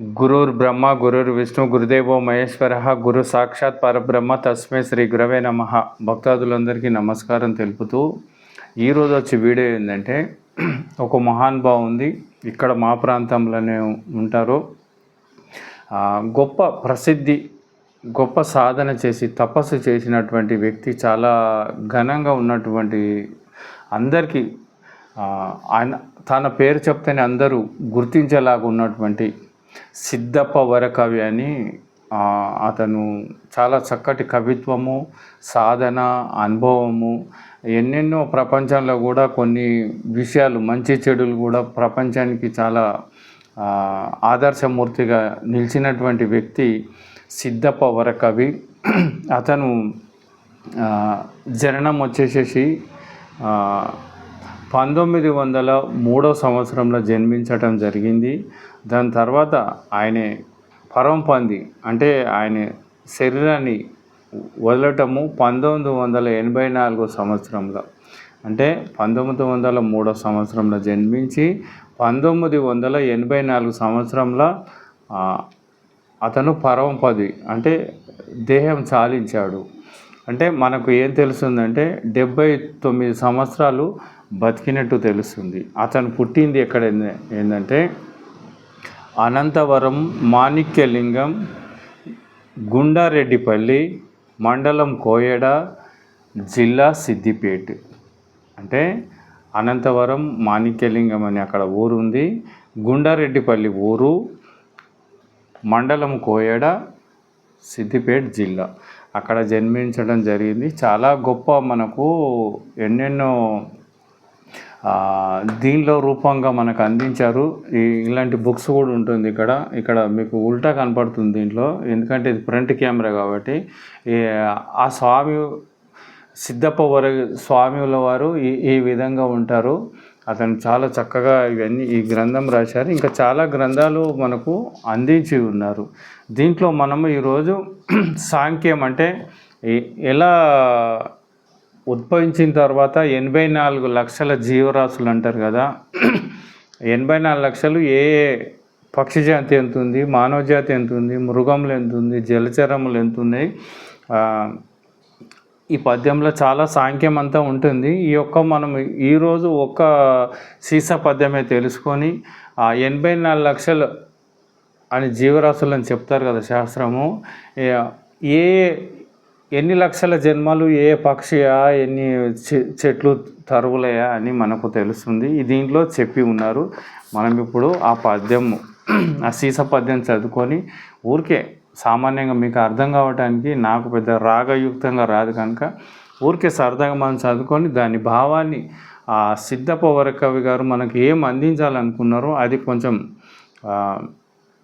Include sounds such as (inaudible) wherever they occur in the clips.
గురుర్ బ్రహ్మ గురుర్ విష్ణు గురుదేవో మహేశ్వర గురు సాక్షాత్ పరబ్రహ్మ తస్మే శ్రీ గురవే నమ. భక్తాదులందరికీ నమస్కారం తెలుపుతూ ఈరోజు వచ్చే వీడియో ఏంటంటే ఒక మహానుభావు ఉంది. ఇక్కడ మా ప్రాంతంలోనే ఉంటారు. గొప్ప ప్రసిద్ధి గొప్ప సాధన చేసి తపస్సు చేసినటువంటి వ్యక్తి చాలా ఘనంగా ఉన్నటువంటి అందరికీ ఆయన తన పేరు చెప్తేనే అందరూ గుర్తించేలాగా ఉన్నటువంటి సిద్ధప్ప వరకవి అని అతను చాలా చక్కటి కవిత్వము సాధన అనుభవము ఎన్నెన్నో ప్రపంచంలో కూడా కొన్ని విషయాలు మంచి చెడులు కూడా ప్రపంచానికి చాలా ఆదర్శమూర్తిగా నిలిచినటువంటి వ్యక్తి సిద్ధప్ప వరకవి అతను జననం వచ్చేసేసి పంతొమ్మిది వందల మూడో సంవత్సరంలో జన్మించటం జరిగింది. దాని తర్వాత ఆయన పరం పంది అంటే ఆయన శరీరాన్ని వదలటము పంతొమ్మిది వందల ఎనభై నాలుగో సంవత్సరంలో. అంటే పంతొమ్మిది వందల మూడో సంవత్సరంలో జన్మించి పంతొమ్మిది వందల ఎనభై నాలుగు సంవత్సరంలో అతను పరమపది అంటే దేహం చాలించాడు. అంటే మనకు ఏం తెలుస్తుందంటే డెబ్బై తొమ్మిది సంవత్సరాలు బతికినట్టు తెలుస్తుంది. అతను పుట్టింది ఎక్కడ ఏంటంటే అనంతవరం మాణిక్యలింగం గుండారెడ్డిపల్లి మండలం కోయడ జిల్లా సిద్దిపేట. అంటే అనంతవరం మాణిక్యలింగం అని అక్కడ ఊరు ఉంది. గుండారెడ్డిపల్లి ఊరు మండలం కోయడ సిద్దిపేట జిల్లా. అక్కడ జన్మించడం జరిగింది. చాలా గొప్ప మనకు ఎన్నెన్నో దీనిలో రూపంగా మనకు అందించారు. ఈ ఇలాంటి బుక్స్ కూడా ఉంటుంది ఇక్కడ. ఇక్కడ మీకు ఉల్టా కనపడుతుంది దీంట్లో. ఎందుకంటే ఇది ఫ్రంట్ కెమెరా కాబట్టి. ఆ స్వామి సిద్ధప్ప వర స్వామిల వారు ఈ ఈ విధంగా ఉంటారు. అతను చాలా చక్కగా ఇవన్నీ ఈ గ్రంథం రాశారు. ఇంకా చాలా గ్రంథాలు మనకు అందించి ఉన్నారు. దీంట్లో మనము ఈరోజు సాంఖ్యం అంటే ఎలా ఉద్భవించిన తర్వాత ఎనభై నాలుగు లక్షల జీవరాశులు అంటారు కదా. ఎనభై నాలుగు లక్షలు ఏ పక్షి జాతి ఎంత ఉంది మానవ జాతి ఎంత ఉంది మృగములు ఎంత ఉంది జలచరములు ఎంత ఉన్నాయి ఈ పద్యంలో చాలా సాంఖ్యం అంతా ఉంటుంది. ఈ యొక్క మనం ఈరోజు ఒక్క సీసా పద్యమే తెలుసుకొని ఆ ఎనభై నాలుగు లక్షలు అని జీవరాశులు అని చెప్తారు కదా శాస్త్రము. ఏ ఎన్ని లక్షల జన్మలు ఏ పక్షియా ఎన్ని చె- చెట్లు తరువులయా అని మనకు తెలుస్తుంది. దీంట్లో చెప్పి ఉన్నారు. మనం ఇప్పుడు ఆ పద్యం ఆ సీస పద్యం చదువుకొని ఊరికే సామాన్యంగా మీకు అర్థం కావడానికి నాకు పెద్ద రాగయుక్తంగా రాదు కనుక ఊరికే సరదాగా మనం చదువుకొని దాని భావాన్ని ఆ సిద్ధపవర కవి గారు మనకి ఏం అందించాలనుకున్నారో అది కొంచెం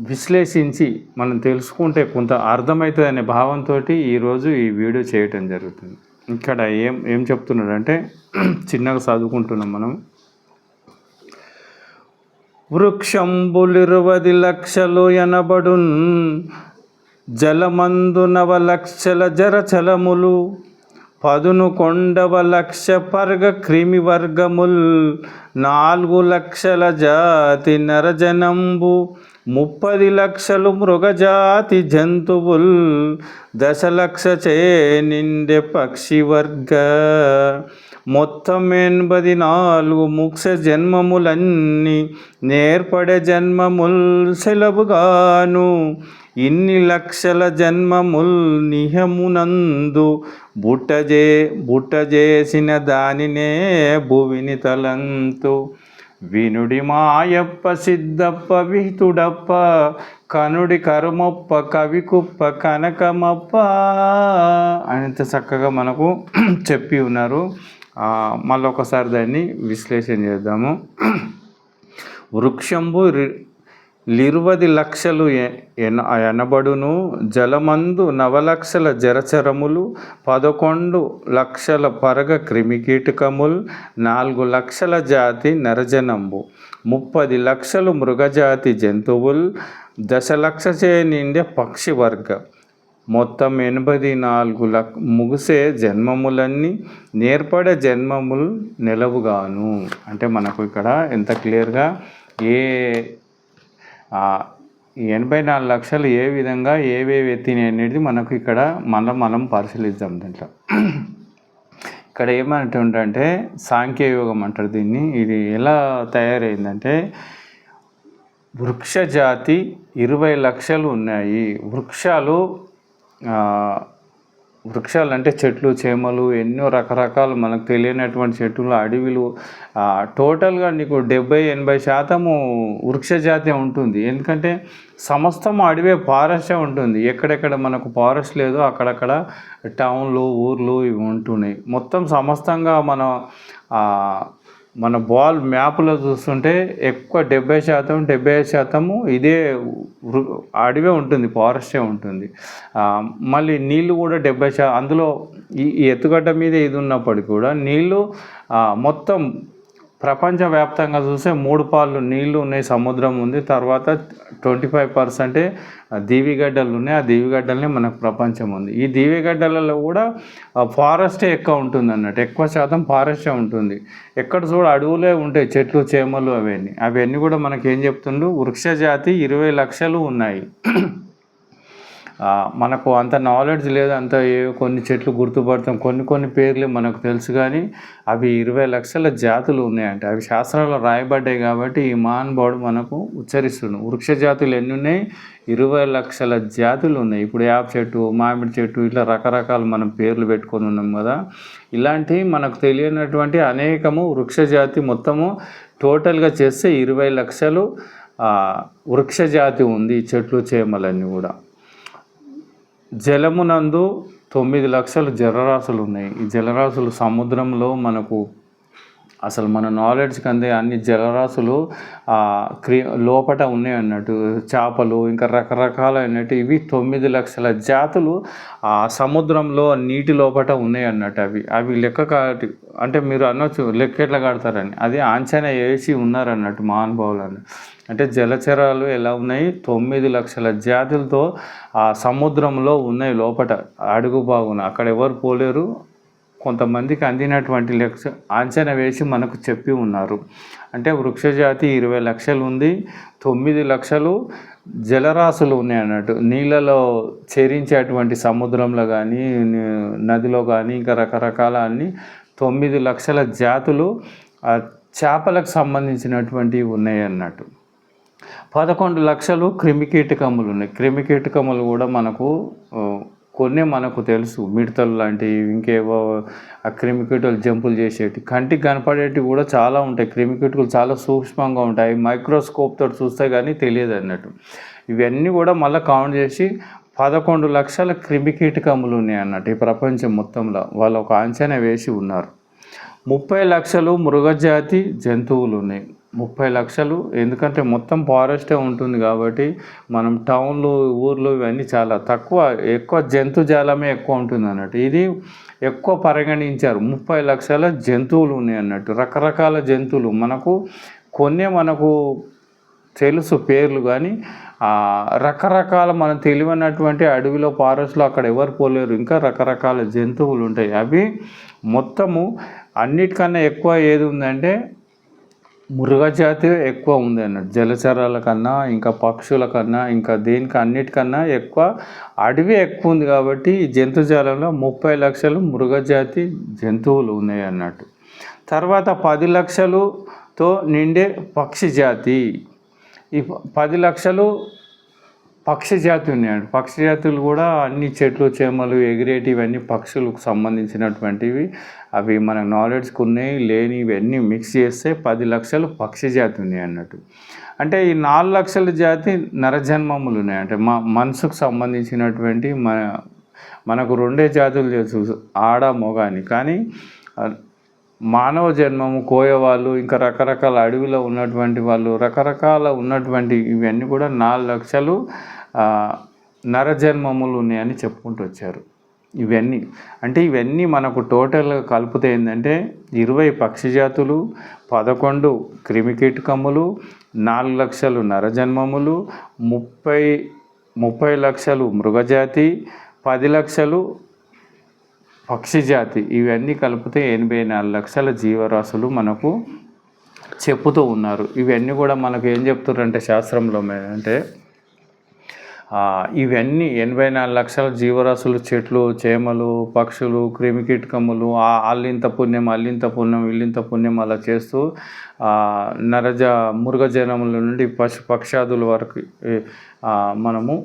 విశ్లేషించి మనం తెలుసుకుంటే కొంత అర్థమవుతుంది అనే భావంతో ఈరోజు ఈ వీడియో చేయటం జరుగుతుంది. ఇక్కడ ఏం ఏం చెప్తున్నాడంటే (clears throat) చిన్నగా చదువుకుంటున్నాం మనం. వృక్షంబులిరువది లక్షలు ఎనబడున్ జలమందు నవ లక్షల జరచలములు పదును కొండవ లక్ష పర్గ క్రిమి వర్గముల్ నాలుగు లక్షల జాతి నరజనంబు ముప్పది లక్షలు మృగజాతి జంతువుల్ దశలక్ష చే నిండే పక్షి వర్గ మొత్తం ఎనభది నాలుగు ముక్ష జన్మములన్నీ నేర్పడే జన్మముల్ సెలవుగాను. ఇన్ని లక్షల జన్మముల్ నిహమునందు బుట్టజే బుట్టజేసిన దానినే భువిని తలంతు. వినుడి మాయప్ప సిద్ధప్ప విహితుడప్ప కనుడి కరుమొప్ప కవి కుప్ప కనకమప్ప అంత చక్కగా మనకు (clears throat) చెప్పి ఉన్నారు. మళ్ళీ ఒకసారి దాన్ని విశ్లేషణ చేద్దాము. వృక్షంబు లిరువది లక్షలు ఎ- ఎన ఎనబడును. జలమందు నవలక్షల జరచరములు. పదకొండు లక్షల పరగ క్రిమికీటకములు. నాలుగు లక్షల జాతి నరజనంబు. ముప్పది లక్షలు మృగజాతి జంతువులు. దశలక్ష చే నిండే పక్షివర్గ. మొత్తం ఎనభై నాలుగు లక్ ముగిసే జన్మములన్నీ నేర్పడే జన్మములు నిలవుగాను. అంటే మనకు ఇక్కడ ఎంత క్లియర్గా ఏ ఎనభై నాలుగు లక్షలు ఏ విధంగా ఏవేవి ఎత్తినాయి అనేది మనకు ఇక్కడ మనం మనం పరిశీలిద్దాం దీంట్లో. ఇక్కడ ఏమంటుంటే సాంఖ్యయోగం అంటారు దీన్ని. ఇది ఎలా తయారైందంటే వృక్ష జాతి ఇరవై లక్షలు ఉన్నాయి. వృక్షాలు వృక్షాలు అంటే చెట్లు చేమలు ఎన్నో రకరకాలు మనకు తెలియనటువంటి చెట్లు అడవిలు టోటల్గా నీకు డెబ్బై ఎనభై శాతము వృక్ష జాతి ఉంటుంది. ఎందుకంటే సమస్తం అడవే ఫారెస్టే ఉంటుంది. ఎక్కడెక్కడ మనకు ఫారెస్ట్ లేదో అక్కడక్కడ టౌన్లు ఊర్లు ఇవి ఉంటున్నాయి. మొత్తం సమస్తంగా మన మన బాల్ మ్యాప్లో చూస్తుంటే ఎక్కువ డెబ్బై శాతం డెబ్బై ఐదు శాతము ఇదే వృ- అడవే ఉంటుంది ఫారెస్టే ఉంటుంది. మళ్ళీ నీళ్ళు కూడా డెబ్బై శాతం అందులో ఈ ఎత్తుగడ్డ మీద ఇది ఉన్నప్పటికీ కూడా నీళ్ళు మొత్తం ప్రపంచవ్యాప్తంగా చూస్తే మూడు పాళ్ళు నీళ్ళు ఉన్నాయి సముద్రం ఉంది. తర్వాత ట్వంటీ ఫైవ్ పర్సెంటే దీవిగడ్డలు ఉన్నాయి ఆ దీవిగడ్డలనే మనకు ప్రపంచం ఉంది. ఈ దీవిగడ్డలలో కూడా ఫారెస్టే ఎక్కువ ఉంటుంది అన్నట్టు. ఎక్కువ శాతం ఫారెస్టే ఉంటుంది. ఎక్కడ చూడ అడవులే ఉంటాయి చెట్లు చేమలు అవన్నీ. అవన్నీ కూడా మనకి ఏం చెప్తుండ్రు? వృక్ష జాతి ఇరవై లక్షలు ఉన్నాయి. మనకు అంత నాలెడ్జ్ లేదు అంత ఏ కొన్ని చెట్లు గుర్తుపడతాం కొన్ని కొన్ని పేర్లు మనకు తెలుసు కానీ అవి ఇరవై లక్షల జాతులు ఉన్నాయంట. అవి శాస్త్రాల్లో రాయబడ్డాయి కాబట్టి ఈ మహానుభావుడు మనకు ఉచ్చరిస్తున్నాడు. వృక్ష జాతులు ఎన్ని ఉన్నాయి? ఇరవై లక్షల జాతులు ఉన్నాయి. ఇప్పుడు యాప్ చెట్టు మామిడి చెట్టు ఇట్లా రకరకాల మనం పేర్లు పెట్టుకొని ఉన్నాం కదా. ఇలాంటి మనకు తెలియనటువంటి అనేకము వృక్ష జాతి మొత్తము టోటల్గా చేస్తే ఇరవై లక్షలు వృక్ష జాతి ఉంది చెట్లు చేమలన్నీ కూడా. జలమునందు తొమ్మిది లక్షలు జలరాశులు ఉన్నాయి ఈ జలరాశులు సముద్రంలో మనకు అసలు మన నాలెడ్జ్కి అందే అన్ని జలరాశులు క్రీ క్రి లోపట ఉన్నాయి అన్నట్టు. చేపలు ఇంకా రకరకాలైనట్టు ఇవి తొమ్మిది లక్షల జాతులు ఆ సముద్రంలో నీటి లోపట ఉన్నాయి అన్నట్టు అవి. అవి లెక్క కాటి అంటే మీరు అనొచ్చు లెక్క ఎట్లా కడతారని. అది అంచనా వేసి ఉన్నారన్నట్టు మహానుభావులు అని అంటే జలచరాలు ఎలా ఉన్నాయి? తొమ్మిది లక్షల జాతులతో ఆ సముద్రంలో ఉన్నాయి లోపట అడుగు బాగున. అక్కడ ఎవరు పోలేరు? కొంతమందికి అందినటువంటి లక్ష అంచనా వేసి మనకు చెప్పి ఉన్నారు. అంటే వృక్షజాతి ఇరవై లక్షలు ఉంది తొమ్మిది లక్షలు జలరాశులు ఉన్నాయి అన్నట్టు. నీళ్ళలో చేరించేటువంటి సముద్రంలో కానీ నదిలో కానీ ఇంకా రకరకాల అన్ని తొమ్మిది లక్షల జాతులు చేపలకు సంబంధించినటువంటివి ఉన్నాయి అన్నట్టు. పదకొండు లక్షలు క్రిమికీటకములు ఉన్నాయి. క్రిమికీటకములు కూడా మనకు కొన్ని మనకు తెలుసు. మిడతలు లాంటివి ఇంకేవో ఆ క్రిమికీటలు జంపులు చేసేటి కంటికి కనపడేటివి కూడా చాలా ఉంటాయి. క్రిమికీటలు చాలా సూక్ష్మంగా ఉంటాయి. మైక్రోస్కోప్ తోటి చూస్తే కానీ తెలియదు అన్నట్టు. ఇవన్నీ కూడా మళ్ళీ కౌంట్ చేసి పదకొండు లక్షల క్రిమికీటకములు ఉన్నాయి అన్నట్టు ఈ ప్రపంచం మొత్తంలో. వాళ్ళు ఒక అంచనా వేసి ఉన్నారు. ముప్పై లక్షలు మృగజాతి జంతువులు ఉన్నాయి. ముప్పై లక్షలు. ఎందుకంటే మొత్తం ఫారెస్టే ఉంటుంది కాబట్టి మనం టౌన్లో ఊర్లు ఇవన్నీ చాలా తక్కువ ఎక్కువ జంతుజాలమే ఎక్కువ ఉంటుంది అన్నట్టు. ఇది ఎక్కువ పరిగణించారు. ముప్పై లక్షల జంతువులు ఉన్నాయి అన్నట్టు. రకరకాల జంతువులు. మనకు కొన్ని మనకు తెలుసు పేర్లు కానీ రకరకాల మనం తెలియనటువంటి అడవిలో ఫారెస్ట్లో అక్కడ ఎవరు పోలేరు. ఇంకా రకరకాల జంతువులు ఉంటాయి. అవి మొత్తము అన్నిటికన్నా ఎక్కువ ఏది ఉందంటే మృగజాతి ఎక్కువ ఉంది అన్నట్టు జలచరాల కన్నా ఇంకా పక్షుల కన్నా ఇంకా దేనికి అన్నిటికన్నా ఎక్కువ అడవి ఎక్కువ ఉంది కాబట్టి ఈ జంతుజాలంలో ముప్పై లక్షలు మృగజాతి జంతువులు ఉన్నాయి అన్నట్టు. తర్వాత పది లక్షలుతో నిండే పక్షి జాతి. ఈ పది లక్షలు పక్షి జాతి ఉన్నాయండి. పక్షి జాతులు కూడా అన్ని చెట్లు చేమలు ఎగిరేటి ఇవన్నీ పక్షులకు సంబంధించినటువంటివి. అవి మన నాలెడ్జ్కి ఉన్నాయి లేని ఇవన్నీ మిక్స్ చేస్తే పది లక్షలు పక్షి జాతి ఉన్నాయి అన్నట్టు. అంటే ఈ నాలుగు లక్షల జాతి నరజన్మములు ఉన్నాయి. అంటే మా మనసుకు సంబంధించినటువంటి మన మనకు రెండే జాతులు తెలుసు ఆడ మొగ అని. కానీ మానవ జన్మము కోయవాళ్ళు ఇంకా రకరకాల అడవిలో ఉన్నటువంటి వాళ్ళు రకరకాల ఉన్నటువంటి ఇవన్నీ కూడా నాలుగు లక్షలు నరజన్మములు ఉన్నాయని చెప్పుకుంటూ వచ్చారు. ఇవన్నీ అంటే ఇవన్నీ మనకు టోటల్గా కలిపితే ఏంటంటే ఇరవై పక్షి జాతులు పదకొండు క్రిమికీటకములు నాలుగు లక్షలు నరజన్మములు ముప్పై ముప్పై లక్షలు మృగజాతి పది లక్షలు పక్షిజాతి ఇవన్నీ కలిపితే ఎనభై నాలుగు లక్షల జీవరాశులు మనకు చెప్పుతూ ఉన్నారు. ఇవన్నీ కూడా మనకు ఏం చెప్తున్నారంటే శాస్త్రంలో అంటే ఇవన్నీ ఎనభై నాలుగు లక్షల జీవరాశులు చెట్లు చేమలు పక్షులు క్రిమికీటకములు ఆ అల్లింత పుణ్యం అల్లింత పుణ్యం ఇల్లింత పుణ్యం అలా చేస్తూ నరజ మృగజనముల నుండి పశు పక్షాదుల వరకు మనము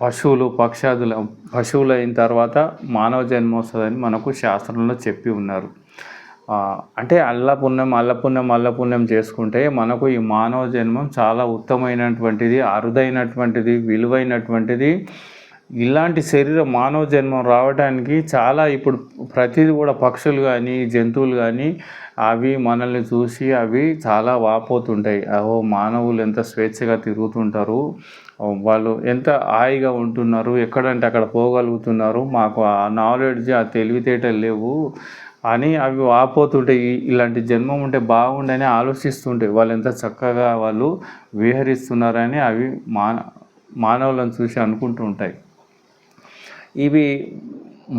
పశువులు పక్షాదుల పశువులు అయిన తర్వాత మానవ జన్మ వస్తుందని మనకు శాస్త్రంలో చెప్పి ఉన్నారు. అంటే అల్ల పుణ్యం అల్ల పుణ్యం అల్ల పుణ్యం చేసుకుంటే మనకు ఈ మానవ జన్మం చాలా ఉత్తమైనటువంటిది అరుదైనటువంటిది విలువైనటువంటిది. ఇలాంటి శరీరం మానవ జన్మం రావడానికి చాలా ఇప్పుడు ప్రతిదీ కూడా పక్షులు కానీ జంతువులు కానీ అవి మనల్ని చూసి అవి చాలా వాపోతుంటాయి. ఓ మానవులు ఎంత స్వేచ్ఛగా తిరుగుతుంటారు. వాళ్ళు ఎంత హాయిగా ఉంటున్నారు ఎక్కడంటే అక్కడ పోగలుగుతున్నారు. మాకు ఆ నాలెడ్జ్ ఆ తెలివితేటలు లేవు. అని అవి ఆపోతుంటాయి ఇలాంటి జన్మం ఉంటే బాగుండని ఆలోచిస్తుంటాయి వాళ్ళు ఎంత చక్కగా వాళ్ళు విహరిస్తున్నారని అవి మాన మానవులను చూసి అనుకుంటూ ఉంటాయి. ఇవి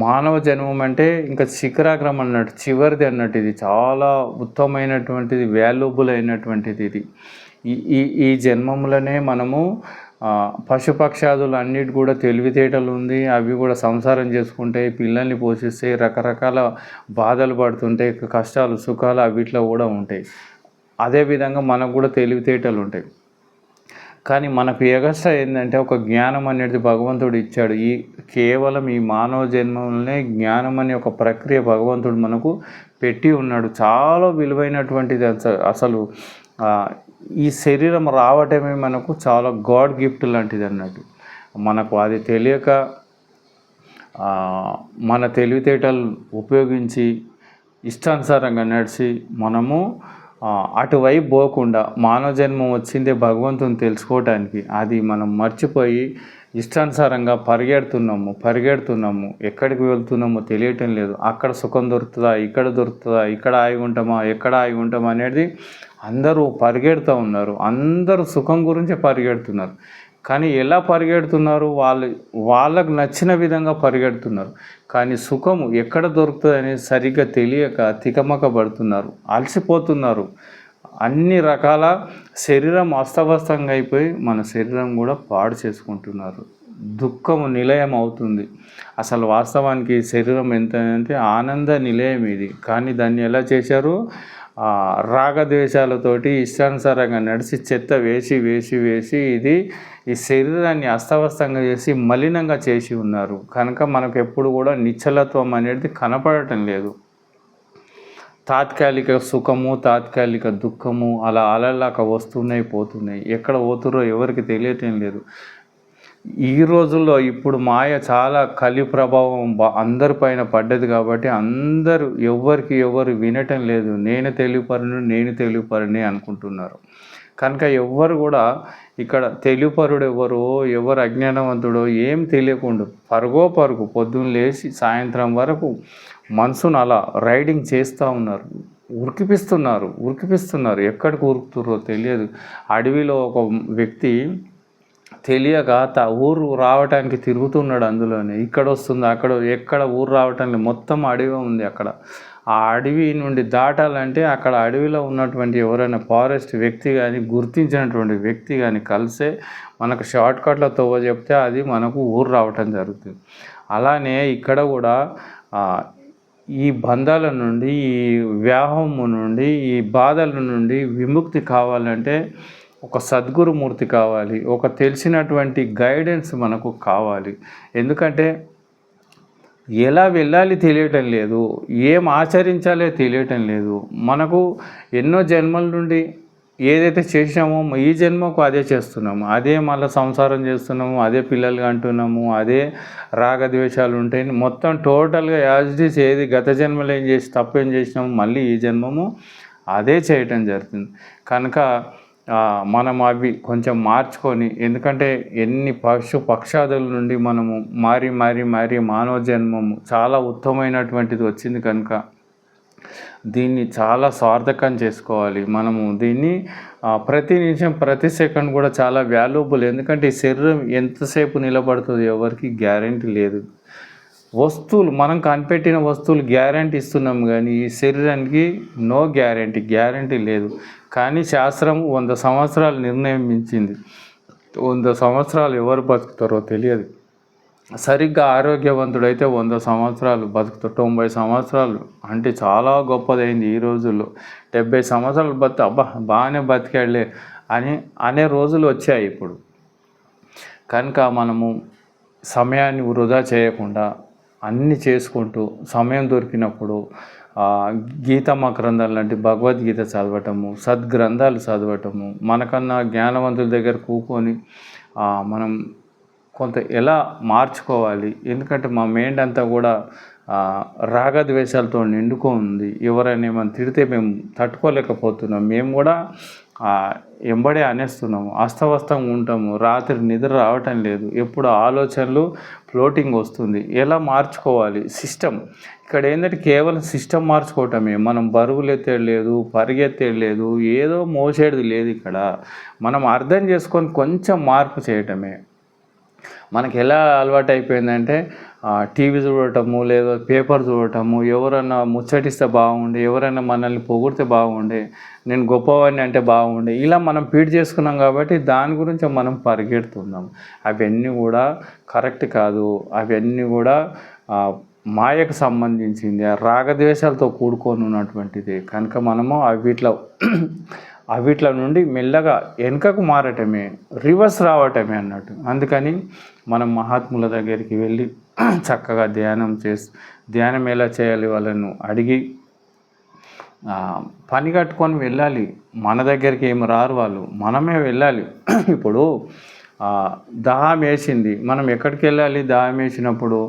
మానవ జన్మం అంటే ఇంకా శిఖరాగ్రం అన్నట్టు చివరిది అన్నట్టు ఇది చాలా ఉత్తమమైనటువంటిది వాల్యుబుల్ అయినటువంటిది ఇది. ఈ ఈ జన్మములనే మనము పశుపక్షాదులు అన్నిటి కూడా తెలివితేటలు ఉంది. అవి కూడా సంసారం చేసుకుంటాయి పిల్లల్ని పోషిస్తే రకరకాల బాధలు పడుతుంటాయి కష్టాలు సుఖాలు అవిట్లో కూడా ఉంటాయి. అదేవిధంగా మనకు కూడా తెలివితేటలు ఉంటాయి. కానీ మనకు ఎగస్ట్రా ఏంటంటే ఒక జ్ఞానం అనేది భగవంతుడు ఇచ్చాడు. ఈ కేవలం ఈ మానవ జన్మలోనే జ్ఞానం అనే ఒక ప్రక్రియ భగవంతుడు మనకు పెట్టి ఉన్నాడు. చాలా విలువైనటువంటిది అసలు ఈ శరీరం రావటమే మనకు చాలా గాడ్ గిఫ్ట్ లాంటిది అన్నట్టు. మనకు అది తెలియక మన తెలివితేటలు ఉపయోగించి ఇష్టానుసారంగా నడిచి మనము అటువైపు పోకుండా మానవ జన్మం వచ్చిందే భగవంతుని తెలుసుకోవటానికి అది మనం మర్చిపోయి ఇష్టానుసారంగా పరిగెడుతున్నాము పరిగెడుతున్నాము. ఎక్కడికి వెళ్తున్నామో తెలియటం లేదు. అక్కడ సుఖం దొరుకుతుందా? ఇక్కడ దొరుకుతుందా? ఇక్కడ ఆగి ఉంటామా? ఎక్కడ ఆగి ఉంటామా అనేది అందరూ పరిగెడుతూ ఉన్నారు. అందరూ సుఖం గురించి పరిగెడుతున్నారు. కానీ ఎలా పరిగెడుతున్నారు? వాళ్ళు వాళ్ళకు నచ్చిన విధంగా పరిగెడుతున్నారు. కానీ సుఖము ఎక్కడ దొరుకుతుంది అనేది సరిగ్గా తెలియక తికమక పడుతున్నారు అలసిపోతున్నారు. అన్ని రకాల శరీరం అస్తవ్యస్తంగా అయిపోయి మన శరీరం కూడా పాడు చేసుకుంటున్నారు. దుఃఖము నిలయం అవుతుంది. అసలు వాస్తవానికి శరీరం ఎంత అంటే ఆనంద నిలయం ఇది. కానీ దాన్ని ఎలా చేశారు? రాగద్వేషాలతోటి ఇష్టానుసారంగా నడిచి చెత్త వేసి వేసి వేసి ఇది ఈ శరీరాన్ని అస్తవ్యస్తంగా చేసి మలినంగా చేసి ఉన్నారు. కనుక మనకు ఎప్పుడు కూడా నిశ్చలత్వం అనేది కనపడటం లేదు. తాత్కాలిక సుఖము తాత్కాలిక దుఃఖము అలా అలలాక వస్తున్నాయి పోతున్నాయి. ఎక్కడ పోతురో ఎవరికి తెలియటం లేదు. ఈ రోజుల్లో ఇప్పుడు మాయ చాలా కలి ప్రభావం అందరిపైన పడ్డది కాబట్టి అందరూ ఎవరికి ఎవరు వినటం లేదు. నేను తెలియపరను నేను తెలియపరని అనుకుంటున్నారు. కనుక ఎవ్వరు కూడా ఇక్కడ తెలివిపరుడు ఎవరో ఎవరు అజ్ఞానవంతుడో ఏం తెలియకుండా. పరుగో పరుగు పొద్దున్న లేచి సాయంత్రం వరకు మనసును అలా రైడింగ్ చేస్తూ ఉన్నారు. ఉరికిపిస్తున్నారు ఉరికిపిస్తున్నారు. ఎక్కడికి ఉరుకుతుర్రో తెలియదు. అడవిలో ఒక వ్యక్తి తెలియక త ఊరు రావటానికి తిరుగుతున్నాడు అందులోనే. ఇక్కడ వస్తుంది అక్కడ ఎక్కడ ఊరు రావటానికి మొత్తం అడవి ఉంది అక్కడ. ఆ అడవి నుండి దాటాలంటే అక్కడ అడవిలో ఉన్నటువంటి ఎవరైనా ఫారెస్ట్ వ్యక్తి కానీ గుర్తించినటువంటి వ్యక్తి కానీ కలిసే మనకు షార్ట్కట్లో తవ్వ చెప్తే అది మనకు ఊరు రావటం జరుగుతుంది. అలానే ఇక్కడ కూడా ఈ బంధాల నుండి ఈ వ్యాహము నుండి ఈ బాధల నుండి విముక్తి కావాలంటే ఒక సద్గురుమూర్తి కావాలి. ఒక తెలిసినటువంటి గైడెన్స్ మనకు కావాలి. ఎందుకంటే ఎలా వెళ్ళాలి తెలియటం లేదు ఏం ఆచరించాలో తెలియటం లేదు. మనకు ఎన్నో జన్మల నుండి ఏదైతే చేసినామో ఈ జన్మకు అదే చేస్తున్నాము. అదే మళ్ళీ సంసారం చేస్తున్నాము అదే పిల్లలు అంటున్నాము అదే రాగద్వేషాలు ఉంటాయి. మొత్తం టోటల్గా యాజ్ డిస్ ఏది గత జన్మలో ఏం చేసి తప్పు ఏం చేసినాము మళ్ళీ ఈ జన్మము అదే చేయటం జరుగుతుంది. కనుక మనం అవి కొంచెం మార్చుకొని ఎందుకంటే ఎన్ని పశు పక్షాదుల నుండి మనము మారి మారి మారి మానవ జన్మము చాలా ఉత్తమమైనటువంటిది వచ్చింది కనుక దీన్ని చాలా సార్థకం చేసుకోవాలి. మనము దీన్ని ప్రతి నిమిషం ప్రతి సెకండ్ కూడా చాలా వాల్యుబుల్. ఎందుకంటే ఈ శరీరం ఎంతసేపు నిలబడుతుంది ఎవరికి గ్యారంటీ లేదు. వస్తువులు మనం కనిపెట్టిన వస్తువులు గ్యారంటీ ఇస్తున్నాం కానీ ఈ శరీరానికి నో గ్యారంటీ గ్యారంటీ లేదు. కానీ శాస్త్రం వంద సంవత్సరాలు నిర్ణయించింది. వంద సంవత్సరాలు ఎవరు బతుకుతారో తెలియదు. సరిగ్గా ఆరోగ్యవంతుడైతే వంద సంవత్సరాలు బతుకుతారు తొంభై సంవత్సరాలు అంటే చాలా గొప్పదైంది ఈ రోజుల్లో. డెబ్బై సంవత్సరాలు బతు అబ్బా బాగానే బతికాడులే అని అనే రోజులు వచ్చాయి ఇప్పుడు. కనుక మనము సమయాన్ని వృధా చేయకుండా అన్నీ చేసుకుంటూ సమయం దొరికినప్పుడు గీతమ్మ గ్రంథాలు లాంటి భగవద్గీత చదవటము సద్గ్రంథాలు చదవటము మనకన్నా జ్ఞానవంతుల దగ్గర కూకొని మనం కొంత ఎలా మార్చుకోవాలి? ఎందుకంటే మా మైండ్ అంతా కూడా రాగద్వేషాలతో నిండుకో ఉంది. ఎవరైనా ఏమైనా తిడితే మేము తట్టుకోలేకపోతున్నాం. మేము కూడా ఎంబడే అనేస్తున్నాము. అస్తవస్తంగా ఉంటాము. రాత్రి నిద్ర రావటం లేదు. ఎప్పుడు ఆలోచనలు ఫ్లోటింగ్ వస్తుంది. ఎలా మార్చుకోవాలి? సిస్టమ్. ఇక్కడ ఏంటంటే కేవలం సిస్టమ్ మార్చుకోవటమే. మనం బరువులు లేదు పరిగెత్తేది లేదు ఏదో మోసేది లేదు ఇక్కడ. మనం అర్థం చేసుకొని కొంచెం మార్పు చేయటమే. మనకి ఎలా అలవాటు అయిపోయిందంటే టీవీ చూడటము లేదా పేపర్ చూడటము ఎవరన్నా ముచ్చటిస్తే బాగుండే ఎవరైనా మనల్ని పొగిడితే బాగుండే నేను గొప్పవాడిని అంటే బాగుండే ఇలా మనం పీడ్ చేసుకున్నాం కాబట్టి దాని గురించి మనం పరిగెడుతున్నాం. అవన్నీ కూడా కరెక్ట్ కాదు. అవన్నీ కూడా మాయకు సంబంధించింది ఆ రాగద్వేషాలతో కూడుకొని ఉన్నటువంటిది. కనుక మనము అవిట్లో అవిట్ల నుండి మెల్లగా వెనుకకు మారటమే రివర్స్ రావటమే అన్నట్టు. అందుకని మనం మహాత్ముల దగ్గరికి వెళ్ళి (clears throat) చక్కగా ధ్యానం చేసి ధ్యానం ఎలా చేయాలి వాళ్ళను అడిగి పని కట్టుకొని వెళ్ళాలి. మన దగ్గరికి ఏమి రారు వాళ్ళు. మనమే వెళ్ళాలి. (clears throat) ఇప్పుడు దాహం వేసింది. మనం ఎక్కడికి వెళ్ళాలి? దాహం వేసినప్పుడు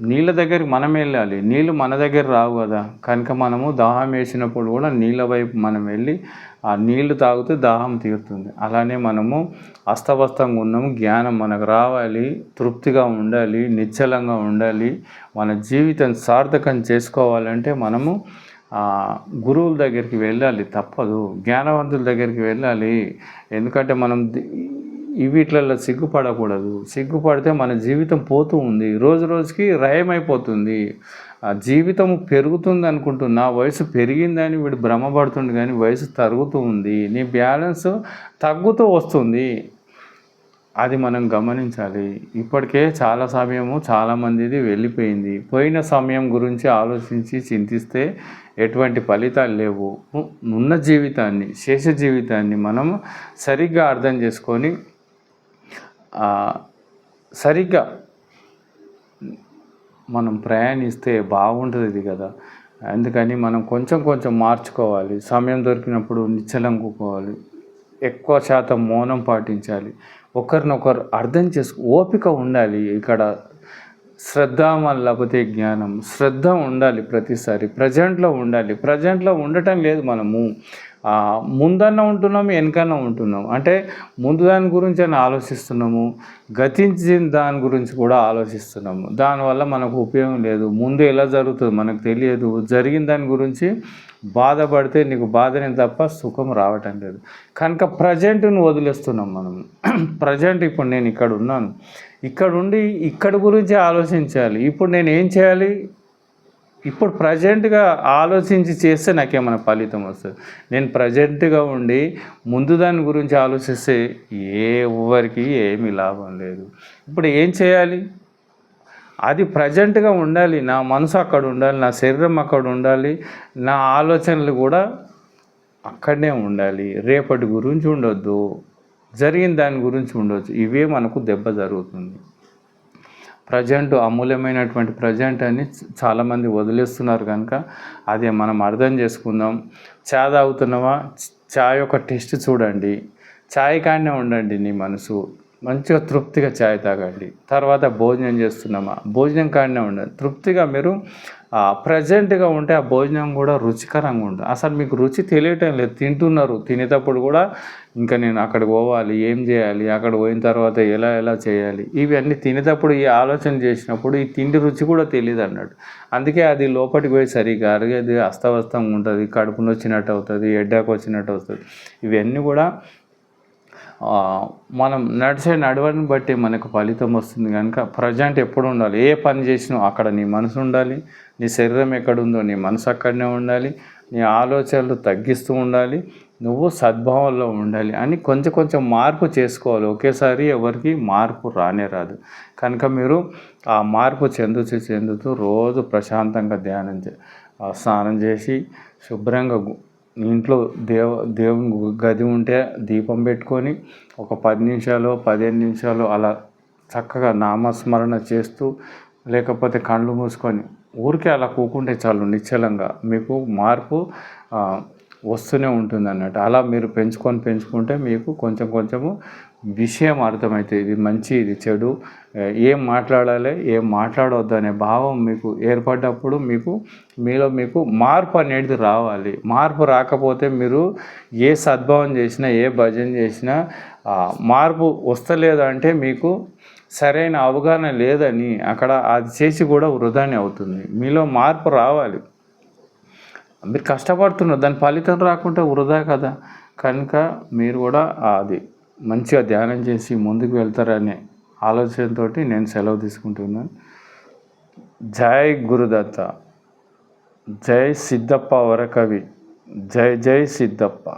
నీళ్ళ దగ్గరికి మనం వెళ్ళాలి. నీళ్ళు మన దగ్గర రావు కదా. కనుక మనము దాహం వేసినప్పుడు కూడా నీళ్ళ వైపు మనం వెళ్ళి ఆ నీళ్ళు తాగితే దాహం తీరుతుంది. అలానే మనము అస్తవస్తంగా ఉన్నాము. జ్ఞానం మనకు రావాలి. తృప్తిగా ఉండాలి. నిశ్చలంగా ఉండాలి. మన జీవితం సార్థకం చేసుకోవాలంటే మనము గురువుల దగ్గరికి వెళ్ళాలి తప్పదు. జ్ఞానవంతుల దగ్గరికి వెళ్ళాలి. ఎందుకంటే మనం వీటిలలో సిగ్గుపడకూడదు. సిగ్గుపడితే మన జీవితం పోతూ ఉంది. రోజు రోజుకి రయమైపోతుంది. ఆ జీవితం పెరుగుతుంది అనుకుంటున్నా వయసు పెరిగిందని వీడు భ్రమపడుతుంది కానీ వయసు తరుగుతూ ఉంది. నీ బ్యాలెన్స్ తగ్గుతూ వస్తుంది. అది మనం గమనించాలి. ఇప్పటికే చాలా సమయము చాలామందిది వెళ్ళిపోయింది. పోయిన సమయం గురించి ఆలోచించి చింతిస్తే ఎటువంటి ఫలితాలు లేవు. ఉన్న జీవితాన్ని శేష జీవితాన్ని మనం సరిగ్గా అర్థం చేసుకొని సరిగ్గా మనం ప్రయాణిస్తే బాగుంటుంది ఇది కదా. అందుకని మనం కొంచెం కొంచెం మార్చుకోవాలి. సమయం దొరికినప్పుడు నిశ్చలంకుకోవాలి ఎక్కువ శాతం మౌనం పాటించాలి. ఒకరినొకరు అర్థం చేసుకు ఓపిక ఉండాలి ఇక్కడ. శ్రద్ధ లేకపోతే జ్ఞానం. శ్రద్ధ ఉండాలి ప్రతిసారి. ప్రజెంట్లో ఉండాలి. ప్రజెంట్లో ఉండటం లేదు మనము. ముందన్న ఉంటున్నాము వెనకన్న ఉంటున్నాము. అంటే ముందు దాని గురించి అని ఆలోచిస్తున్నాము గతించిన దాని గురించి కూడా ఆలోచిస్తున్నాము. దానివల్ల మనకు ఉపయోగం లేదు. ముందు ఎలా జరుగుతుంది మనకు తెలియదు. జరిగిన దాని గురించి బాధపడితే నీకు బాధనే తప్ప సుఖం రావటం లేదు. కనుక ప్రజెంట్ను వదిలేస్తున్నాం మనం. ప్రజెంట్ ఇప్పుడు నేను ఇక్కడ ఉన్నాను. ఇక్కడ ఉండి ఇక్కడ గురించి ఆలోచించాలి. ఇప్పుడు నేను ఏం చేయాలి? ఇప్పుడు ప్రజెంట్గా ఆలోచించి చేస్తే నాకేమైనా ఫలితం వస్తుంది? నేను ప్రజెంట్గా ఉండి ముందు దాని గురించి ఆలోచిస్తే ఏ ఎవరికి ఏమీ లాభం లేదు. ఇప్పుడు ఏం చేయాలి? అది ప్రజెంట్గా ఉండాలి. నా మనసు అక్కడ ఉండాలి. నా శరీరం అక్కడ ఉండాలి. నా ఆలోచనలు కూడా అక్కడనే ఉండాలి. రేపటి గురించి ఉండొద్దు. జరిగిన దాని గురించి ఉండొచ్చు ఇవే మనకు దెబ్బ జరుగుతుంది. ప్రజెంట్ అమూల్యమైనటువంటి ప్రజెంట్ అని చాలామంది వదిలేస్తున్నారు కనుక అది మనం అర్థం చేసుకుందాం. చా తాగుతున్నావా? చాయ్ యొక్క టేస్ట్ చూడండి. చాయ్ కాడనే ఉండండి నీ మనసు. మంచిగా తృప్తిగా చాయ్ తాగండి. తర్వాత భోజనం చేస్తున్నామా? భోజనం కాడనే ఉండండి. తృప్తిగా మీరు ప్రజెంట్గా ఉంటే ఆ భోజనం కూడా రుచికరంగా ఉంటుంది. అసలు మీకు రుచి తెలియటం లేదు. తింటున్నారు. తినేటప్పుడు కూడా ఇంకా నేను అక్కడికి పోవాలి ఏం చేయాలి అక్కడ పోయిన తర్వాత ఎలా ఎలా చేయాలి? ఇవన్నీ తినేటప్పుడు ఈ ఆలోచన చేసినప్పుడు ఈ తిండి రుచి కూడా తెలియదు అన్నట్టు అందుకే అది లోపలికి పోయి సరిగ్గా అరిగేది అస్తవస్తంగా ఉంటుంది. కడుపు నొచ్చినట్టు అవుతుంది ఎడ్డాకు వచ్చినట్టు అవుతుంది. ఇవన్నీ కూడా మనం నడిచే నడవడిని బట్టి మనకు ఫలితం వస్తుంది. కనుక ప్రజెంట్ ఎప్పుడు ఉండాలి? ఏ పని చేసినా అక్కడ నీ మనసు ఉండాలి. నీ శరీరం ఎక్కడ ఉందో నీ మనసు అక్కడనే ఉండాలి నీ ఆలోచనలు తగ్గిస్తూ ఉండాలి నువ్వు సద్భావంలో ఉండాలి అని కొంచెం కొంచెం మార్పు చేసుకోవాలి. ఒకేసారి ఎవరికి మార్పు రానే రాదు. కనుక మీరు ఆ మార్పు చెందుతూ చెందుతూ రోజు ప్రశాంతంగా ధ్యానం ఆ స్నానం చేసి శుభ్రంగా ఇంట్లో దేవ దేవుని గది ఉంటే దీపం పెట్టుకొని ఒక పది నిమిషాలు పదిహేను నిమిషాలు అలా చక్కగా నామస్మరణ చేస్తూ లేకపోతే కళ్ళు మూసుకొని ఊరికే అలా కూకుంటే చాలు నిశ్చలంగా. మీకు మార్పు వస్తూనే ఉంటుంది అన్నట్టు. అలా మీరు పెంచుకొని పెంచుకుంటే మీకు కొంచెం కొంచెము విషయం అర్థమవుతుంది ఇది మంచి ఇది చెడు. ఏం మాట్లాడాలి ఏం మాట్లాడవద్దు అనే భావం మీకు ఏర్పడ్డప్పుడు మీకు మీలో మీకు మార్పు అనేది రావాలి. మార్పు రాకపోతే మీరు ఏ సద్భావం చేసినా ఏ భజన చేసినా మార్పు వస్తలేదు అంటే మీకు సరైన అవగాహన లేదని అక్కడ అది చేసి కూడా వృధానే అవుతుంది. మీలో మార్పు రావాలి. మీరు కష్టపడుతున్నారు. దాని ఫలితం రాకుంటే వృధా కదా. కనుక మీరు కూడా అది మంచిగా ధ్యానం చేసి ముందుకు వెళ్తారనే ఆలోచనతో నేను సెలవు తీసుకుంటున్నాను జై గురుదత్త. జై సిద్ధప్ప వరకవి. జై జై సిద్ధప్ప.